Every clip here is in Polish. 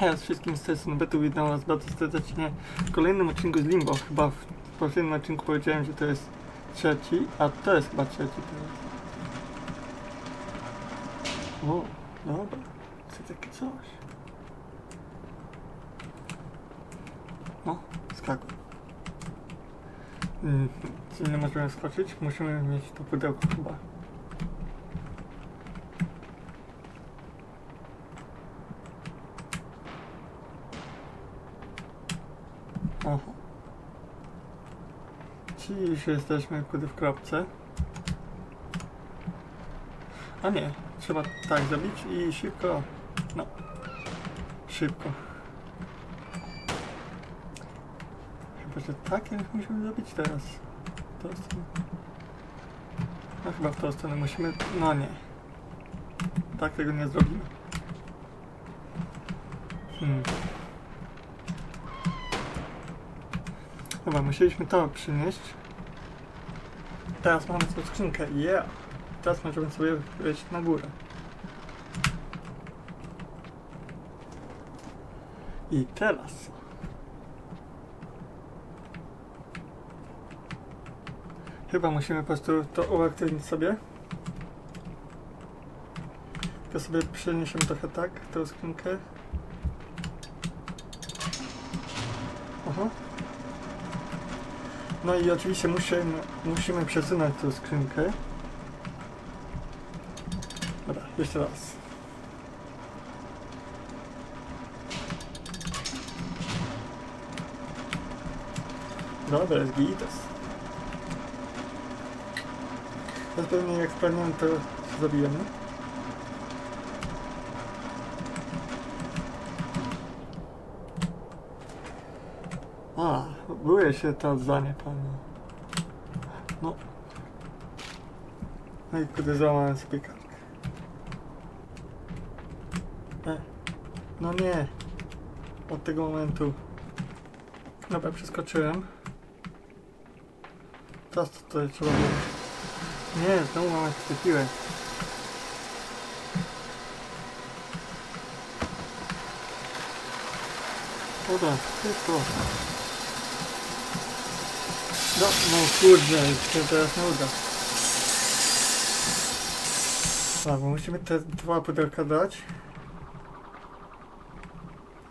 Hej, z wszystkim z tej strony Betu, witam was bardzo serdecznie w kolejnym odcinku z Limbo. Chyba w poprzednim odcinku powiedziałem, że to jest trzeci, a to jest chyba trzeci teraz. O, dobra, to takie coś. No, skakuj. Mm, czy nie możemy skoczyć? Musimy mieć to pudełko chyba. Aha. Czyli już jesteśmy kurde w kropce. A nie, trzeba tak zrobić i szybko. No. Szybko. Chyba, że tak jak musimy zrobić teraz. W tą stronę. No chyba w tą stronę musimy. No nie. Tak tego nie zrobimy. Hmm. Dobra, musieliśmy to przynieść. Teraz mamy tą skrzynkę, yeah! Teraz możemy sobie wejść na górę. I teraz... Chyba musimy po prostu to uaktywnić sobie. To sobie przeniesiemy trochę tak, tą skrzynkę. Aha. No i oczywiście musimy, musimy przesunąć tą skrzynkę. Dobra, jeszcze raz. Dobra, jest gitas. Teraz pewnie jak spadniemy to zabijemy. A, były się to zdanie pana. No. No i kiedy złamałem sobie kartkę. E, no nie. Od tego momentu. Dobra, przeskoczyłem. Teraz to tutaj trzeba było. Nie, znowu mamy piłę. Dobra, szybko. No, no kurde, się teraz nie uda. Tak, musimy te dwa pudełka dać.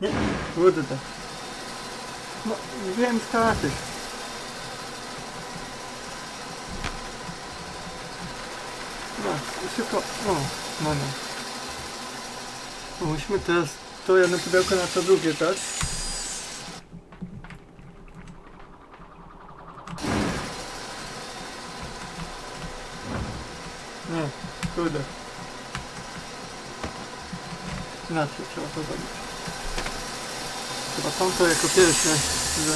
Nie, kurde. No, wiem skaczyć. No, szybko, no, no. No, musimy teraz to jedno pudełko na to drugie dać. Nie, kurde. Inaczej trzeba to zrobić. Chyba tamto jako pierwsze, że...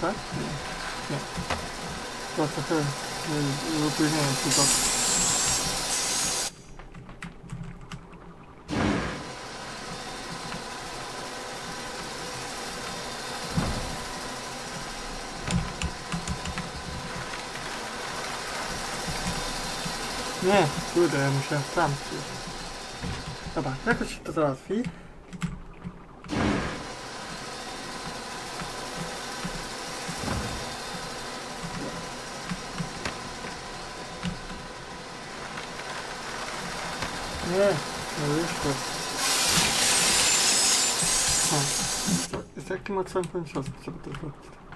Tak? Nie. Nie. To trochę y, opóźnienie Nie, kurde, ja musiałem tam przyjść. Dobra, jakoś się to załatwi. Nie, no wyszło. O, z jakim odstępem czasu trzeba to zrobić?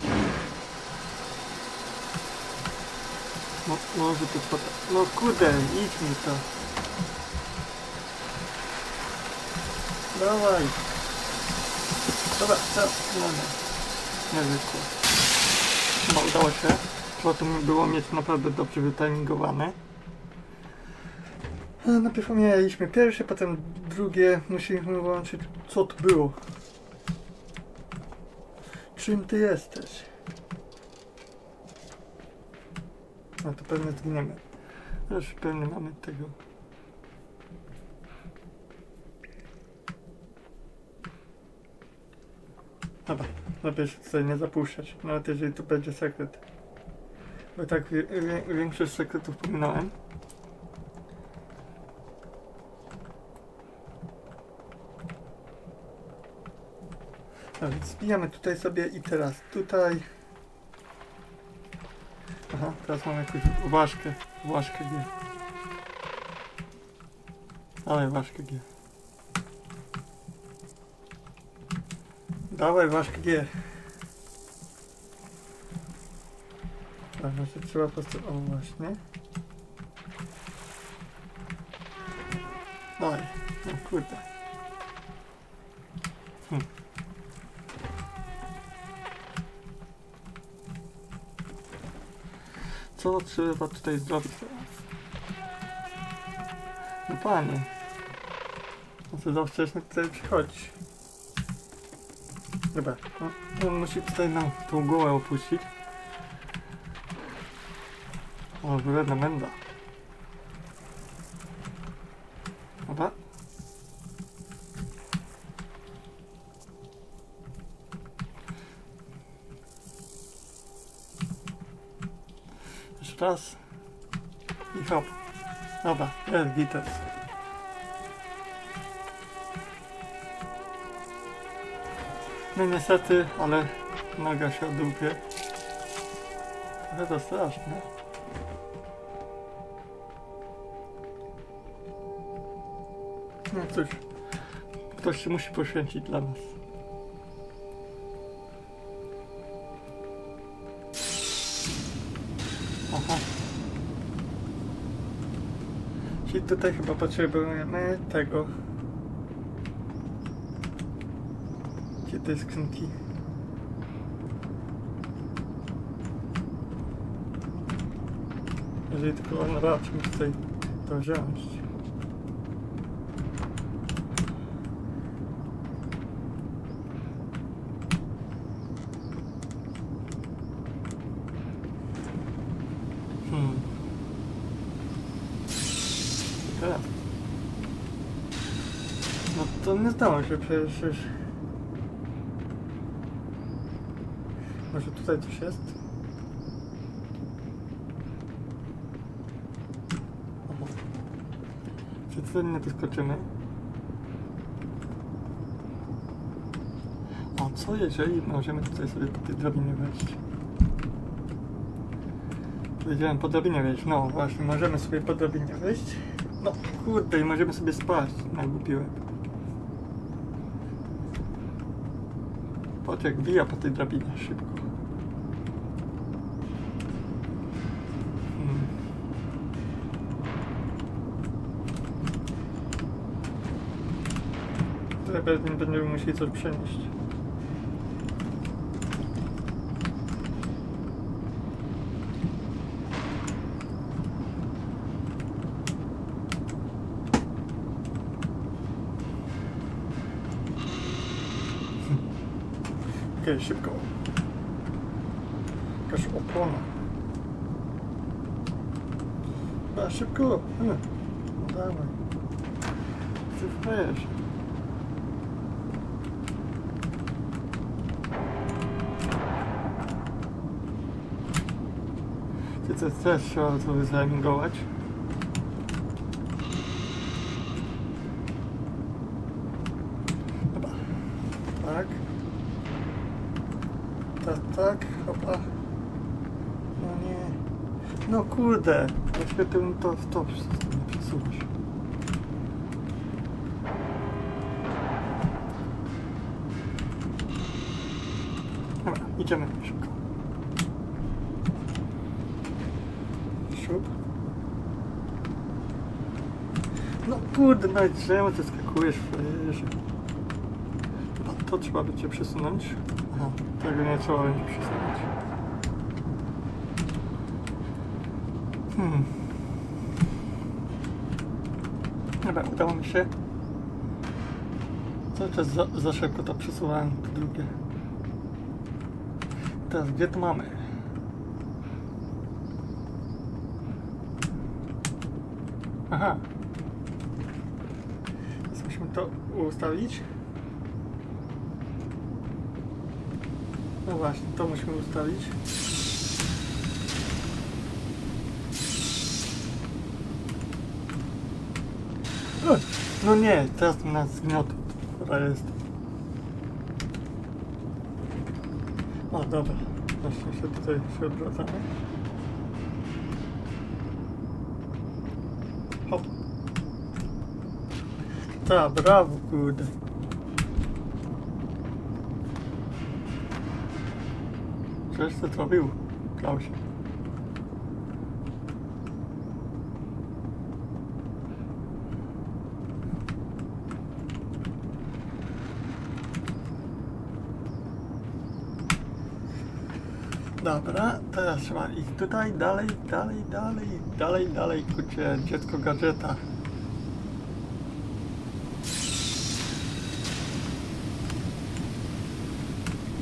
No, może to spada. No kurde, idź mi to. Dawaj. Dobra, teraz, no nie. Nie wyszło. Chyba udało się. Trzeba było mieć naprawdę dobrze wytimingowane. Najpierw mieliśmy pierwsze, potem drugie. Musieliśmy włączyć, co to było. Czym ty jesteś? No to pewnie zginiemy. Już pewnie mamy tego. Dobra, lepiej się tutaj nie zapuszczać, nawet jeżeli to będzie sekret. Bo tak większość sekretów pominąłem. A więc zbijamy tutaj sobie i teraz tutaj. Aha, teraz mamy jakąś ważkę, ważkę G. Dawaj ważkę G. Dawaj ważkę G. A, znaczy trzeba po prostu, o właśnie. Co trzeba tutaj zrobić teraz? No panie. No co za wcześnie tutaj przychodzić. Dobra, no, on musi tutaj nam tą głowę opuścić. O, wredna menda. Jeszcze raz. I hop. Dobra, jest gites. No niestety, ale noga się odłupie. Ale to straszne. No cóż, ktoś się musi poświęcić dla nas. Tutaj chyba potrzebujemy tego. Gdzie te skrzynki? Jeżeli tylko on raczy mi tutaj to wziąć. Hmm. Teraz. No stało się przecież. Może tutaj coś jest? Oho. Czy tutaj nie doskoczymy? A co jeżeli możemy tutaj sobie po tej drabinie wejść? Powiedziałem po drabinie wejść, no właśnie, możemy sobie po drabinie wejść. No kurde, i możemy sobie spać na głupi Patrz jak bija po tej drabinie szybko. Hmm. Tutaj pewnie będziemy musieli coś przenieść. Okej, szybko. Jakaś opona. A, szybko. Hmm. No dawaj. Ty. Ty też trzeba to wyzajmować. Dobra. Tak. Tak, tak, hopa. No nie. No kurde, bym to w to przesunąć. Dobra, idziemy szybko. Siup. No kurde, na drzewo ty skakujesz w. Chyba to trzeba będzie przesunąć. Aha, tego nie trzeba będzie przesunąć. Hmm. Dobra, udało mi się. Cały czas za, za szybko to przesuwałem, to drugie. Teraz gdzie to mamy? Aha. Teraz musimy to ustawić. No właśnie, to musimy ustalić. No, no nie, teraz na zgnot, która jest. O, dobra. Właśnie się tutaj się odwracamy. Hop. Ta, brawo, kurde. Przecież to zrobił, Klausie. Dobra, teraz trzeba iść tutaj, dalej, dalej, dalej, dalej, dalej, kurczę, dziecko gadżeta.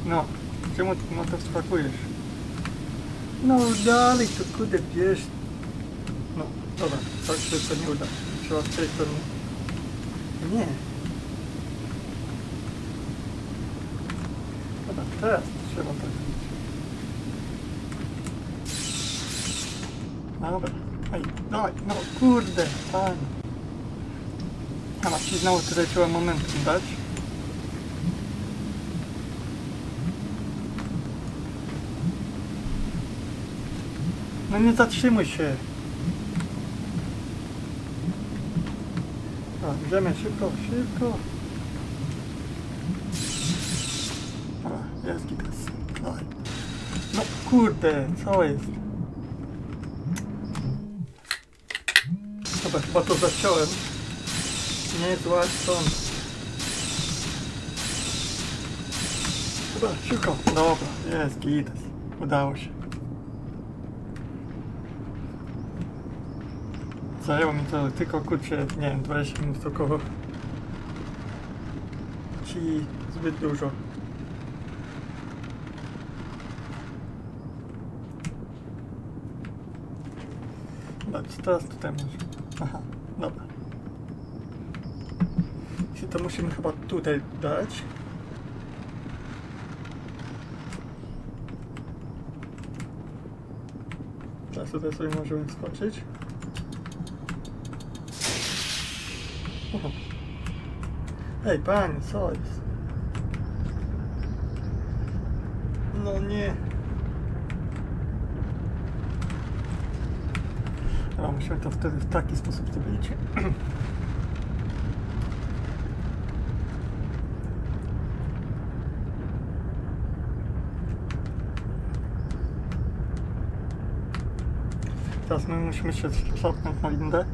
No, czemu ty na to wskakujesz? No dalej, to kurde, wiesz. No, dobra, tak się to nie uda. Trzeba tej strony. Nie. Dobra, teraz trzeba tak robić. Dobra, ej, dawaj, no kurde, fajnie. A ci znowu tutaj trzeba momentum dać. No nie zatrzymuj się. A, idziemy szybko, szybko. Dobra, jest gitas. No kurde, co jest? Dobra, chyba to zaciąłem. Nie zła stąd. Dobra, szybko. Dobra, jest gitas. Udało się. Zajęło mi to tylko kurczę, nie wiem, 20 minut około. Ci zbyt dużo. Dobra, teraz tutaj może. Aha, dobra. Czyli to musimy chyba tutaj dać. Teraz tutaj sobie możemy skoczyć. Ej, panie, co jest? No nie. A musimy to wtedy w taki sposób zrobić. Teraz my musimy się szarpnąć na windę.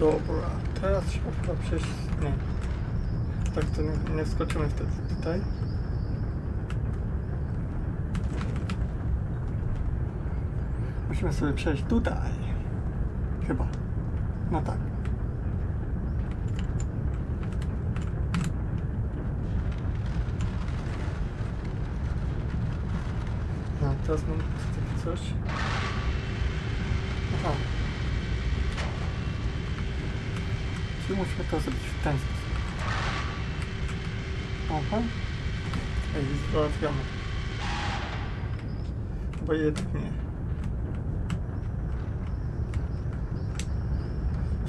Dobra, teraz trzeba przejść. Nie. Tak to nie, nie wtedy tutaj. Musimy sobie przejść tutaj. Chyba. No tak. No, teraz mam coś. Aha. Czyli musimy to zrobić w ten sposób. Aha. Ej, załatwiamy. Chyba jednak nie.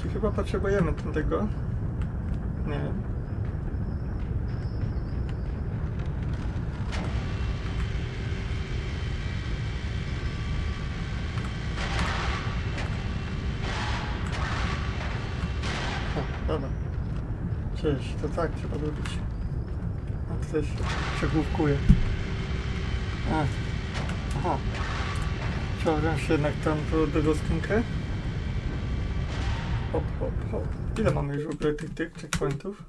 Czy chyba potrzebujemy tego? Nie. O, dobra. Cześć, to tak trzeba zrobić. A tutaj się przegłówkuje. A. Aha. Trzeba wziąć jednak tam do, do rozkminkę. Hop, hop, hop. Ile mamy już w ogóle tych, tych checkpointów?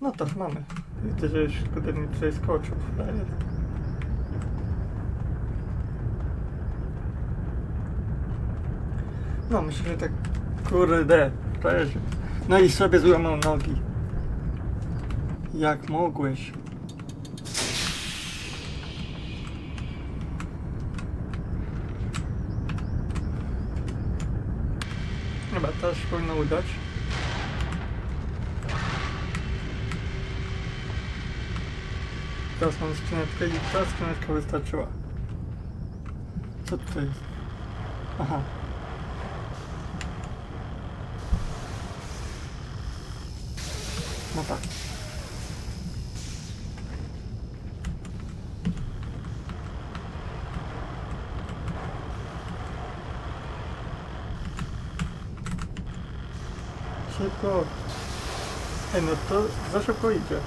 No tak, mamy. Widzę, że już kurde mi tutaj skoczył. Frajer. No, myślę, że tak kurde, frajerze. No i sobie złamał nogi. Jak mogłeś? Teraz się powinno udać. Teraz mam skrzyneczkę i ta skrzyneczka wystarczyła. Co tutaj jest? Aha. Tak. Szybko. Ej, no to za szybko idzie.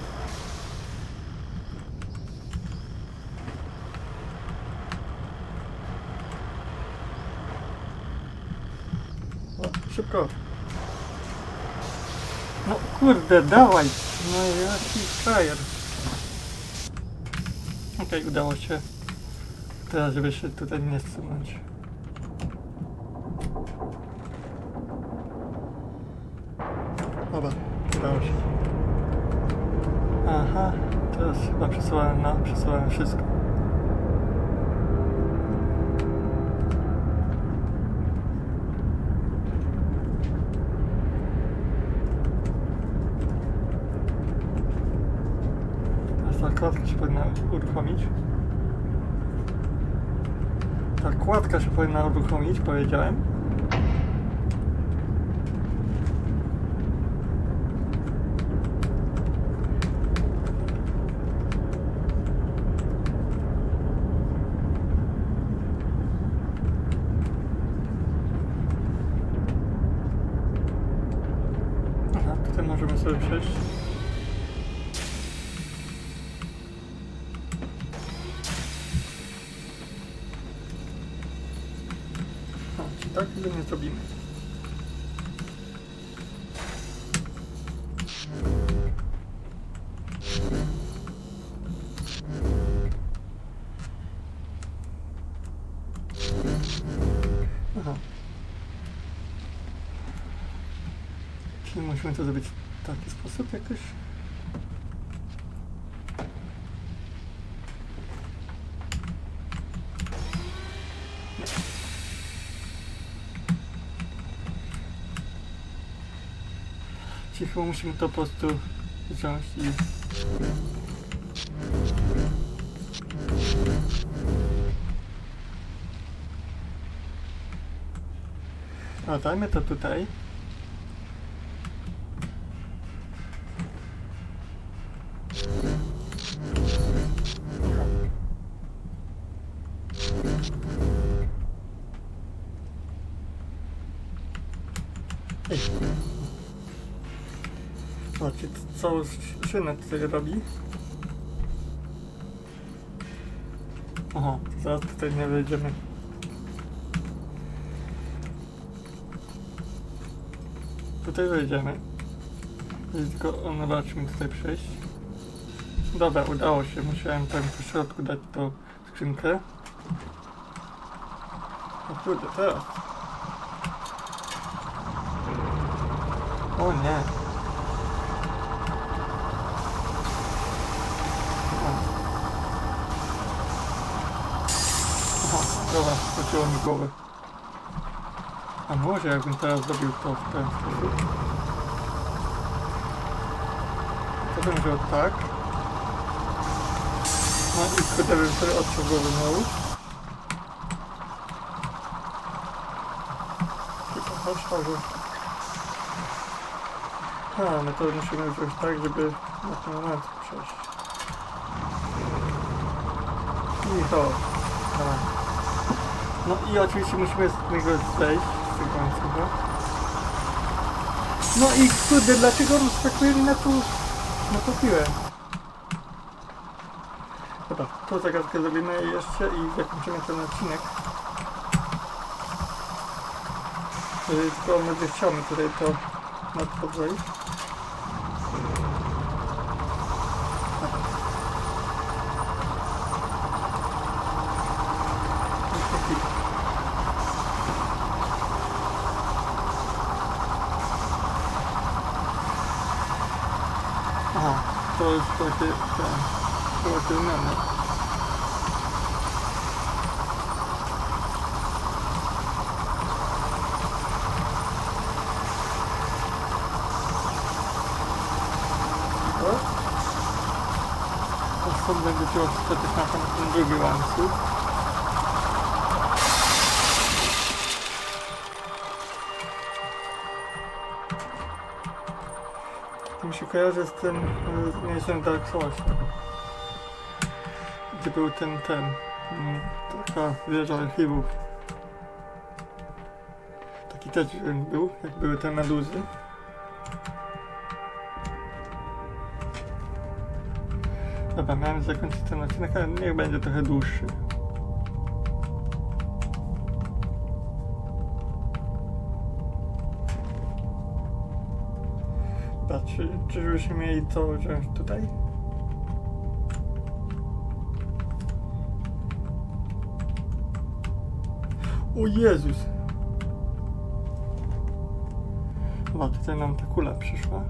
O, szybko. No kurde, dawaj. No jaki frajer. Okej, udało się. Teraz żeby się tutaj nie zsunąć. Ta kładka się powinna uruchomić. Ta kładka się powinna uruchomić, powiedziałem. Czyli musimy to zrobić w taki sposób jakoś? Czyli musimy to po prostu wziąć i... A dajmy to tutaj. Sz- szynę tutaj robi. Aha, zaraz tutaj nie wejdziemy. Tutaj wejdziemy. Tylko on raczy mi tutaj przejść. Dobra, udało się. Musiałem tam po środku dać tą skrzynkę. O kurde, teraz. O nie. Dobra, skoczyło mi głowę. A może jakbym teraz zrobił to w ten sposób? To bym wziął tak. No i wtedy bym sobie odciął głowę znowu. Tylko chodź, chodź. A, my to musimy wziąć tak, żeby na ten moment przejść. I to. Dobra. No i oczywiście musimy z niego zejść, z tego łańcucha. No i kurde, dlaczego on skakuje mi na tą, na tą piłę? Dobra, tą zagadkę zrobimy jeszcze i zakończymy ten odcinek. Jeżeli tylko on będzie chciał mi tutaj to na to jest takie, tak, takie memy. Osobne będzie odczytać na ten drugi łańcuch. Kojarzy z tym e, miejscem Dark Soulsie. Gdzie był ten, ten, mm, taka wieża archiwów. Taki też dźwięk był, jak były te meduzy. Dobra, miałem zakończyć ten odcinek, ale niech będzie trochę dłuższy. Czy, czy już mieli to wziąć tutaj? O Jezus! Chyba tutaj nam ta kula przyszła.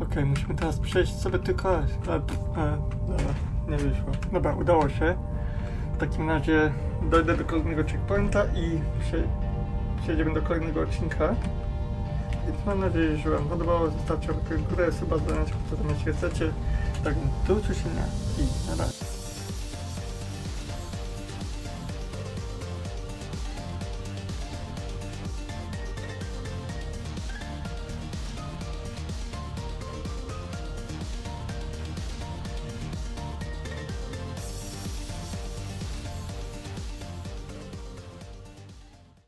Okej, musimy teraz przejść sobie tylko... E, pff, e, dobra, nie wyszło. Dobra, udało się. W takim razie dojdę do kolejnego checkpointa i prze, przejdziemy do kolejnego odcinka. Więc mam nadzieję, że Wam podobało. Zostawcie łapkę w górę, suba, zdania, co tam jeśli chcecie. Tak, do usłyszenia i na razie.